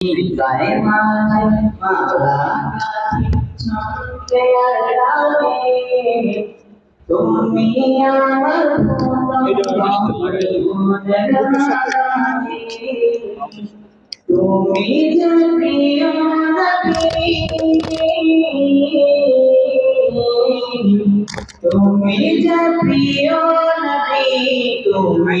গায়ে মাথায় মালা আর রাগে তুমি আমার তুমি যে প্রিয় নবী তুমি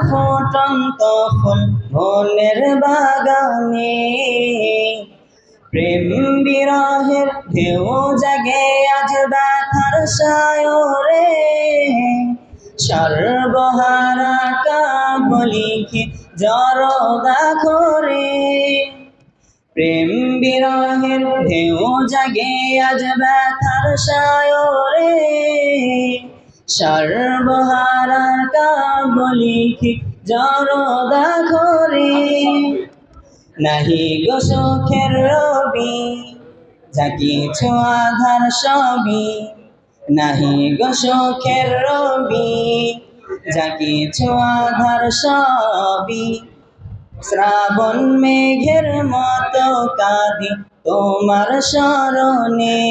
ফুটন্ত ফুল মনের বাগানে। প্রেম বিরহের ঢেউ জাগে, আজ ব্যথার সায়রে। সর্বহারা কাবলিকে জরদা করে প্রেম বিরহের ঢেউ জাগে, আজ ব্যথার সায়রে। সর্বহারা কাবলিকে জরদা করে নাহি গো সুখের রবি জাগিছ আধার সবই। নাহি গো সুখের রবি জাগিছ আধার সবই। শ্রাবণ মেঘের মতো কাঁদি তোমার স্মরণে,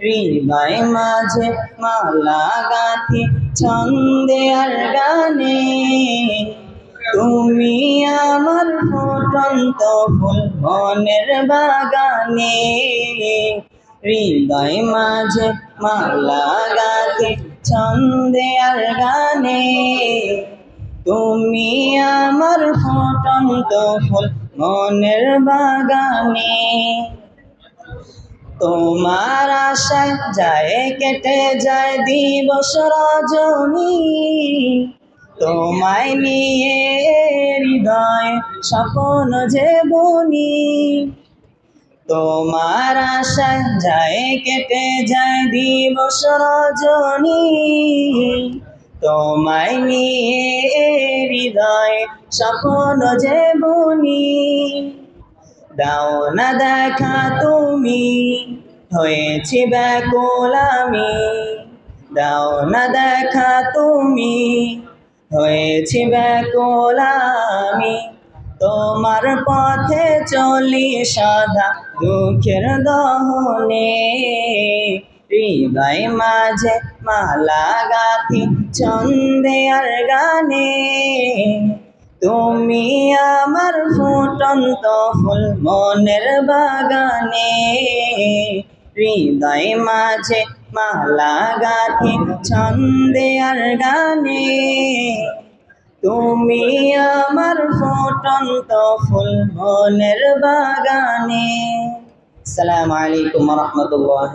হৃদয় মাঝে মালা গাথি ছন্দে আর ফুটন্ত ফুল মনের বাগানে। হৃদয় মাঝে মালা গাথি ছন্দে আর গানে। তুমি আমার ফুটন্ত ফুল মনের বাগানে। তোমার আশায় যায় কেটে যায় দিবস রজনী। তোমায় নিয়ে হৃদয় স্বপন যে বনি। তোমার আশায় যায়, কেটে যায় দিবস রজনী। তোমায় নিয়ে হৃদয় স্বপন যে বনি। দাও না দেখা তুমি, হয়েছি ব্যাকুল আমি। দাও না দেখা তুমি হয়েছি ব্যাকুল আমি তোমার পথে চলি সাদা দুঃখের দহনে। হৃদয় মাঝে মালা গাথি ছন্দে আর গানে। তুমি আমার ফুটন্ত ফুল মনের বাগানে। হৃদয় মাঝে মালা গাথি, ছন্দে আর গানে। তুমি আমার ফুটন্ত ফুল মনের বাগানে। সালাম আলাইকুম রহমতুল্লাহ